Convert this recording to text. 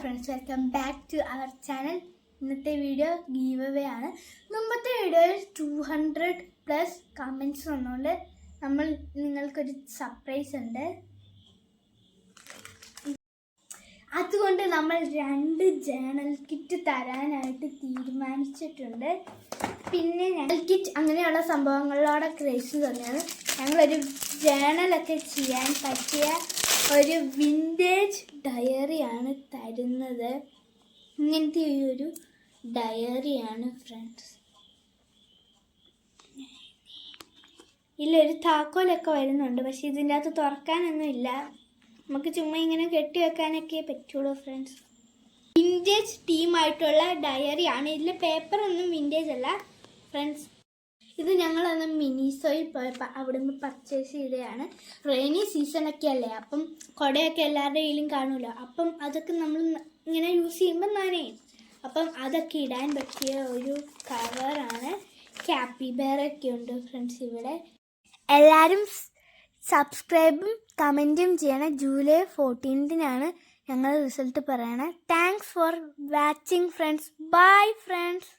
Friends welcome back to our channel ഇന്നത്തെ video giveaway ആണ്. മുമ്പത്തെ വീഡിയോയിൽ ടു ഹൺഡ്രഡ് പ്ലസ് കമന്റ്സ് വന്നുകൊണ്ട് നമ്മൾ നിങ്ങൾക്കൊരു സർപ്രൈസ് ഉണ്ട്. അതുകൊണ്ട് നമ്മൾ രണ്ട് ജേണൽ കിറ്റ് തരാനായിട്ട് തീരുമാനിച്ചിട്ടുണ്ട്. പിന്നെ ജേണൽ കിറ്റ് അങ്ങനെയുള്ള സംഭവങ്ങളോടെ ക്രേസ് തന്നെയാണ്. ഞങ്ങളൊരു ജേണലൊക്കെ ചെയ്യാൻ പറ്റിയ ഒരു വിന്റേജ് ഡയറിയാണ് തരുന്നത്. ഇങ്ങനത്തെ ഒരു ഡയറിയാണ് ഫ്രണ്ട്സ് ഇല്ലൊരു താക്കോലൊക്കെ വരുന്നുണ്ട്. പക്ഷെ ഇതിന്റെ അകത്ത് തുറക്കാനൊന്നും ഇല്ല. നമുക്ക് ചുമ്മാ ഇങ്ങനെ കെട്ടി വെക്കാനൊക്കെ പറ്റുള്ളൂ ഫ്രണ്ട്സ് വിന്റേജ് ടീമായിട്ടുള്ള ഡയറിയാണ് ഇതിൽ പേപ്പറൊന്നും വിന്റേജ് അല്ല ഫ്രണ്ട്സ് ഇത് ഞങ്ങൾ അന്ന് മിനിസോയിൽ പോയപ്പോൾ അവിടുന്ന് പർച്ചേസ് ചെയ്തതാണ്. റെയിനി സീസണൊക്കെ അല്ലേ അപ്പം കുടയൊക്കെ എല്ലാവരുടെ കയ്യിലും കാണുമല്ലോ അപ്പം അതൊക്കെ നമ്മൾ ഇങ്ങനെ യൂസ് ചെയ്യുമ്പോൾ നനയും. അപ്പം അതൊക്കെ ഇടാൻ പറ്റിയ ഒരു കവറാണ് ക്യാപ്പി ബെയറൊക്കെ ഉണ്ട് ഫ്രണ്ട്സ് ഇവിടെ. എല്ലാവരും സബ്സ്ക്രൈബും കമന്റും ചെയ്യണം. ജൂലൈ ഫോർട്ടീൻത്തിനാണ് ഞങ്ങൾ റിസൾട്ട് പറയണേ. Thanks for watching friends bye friends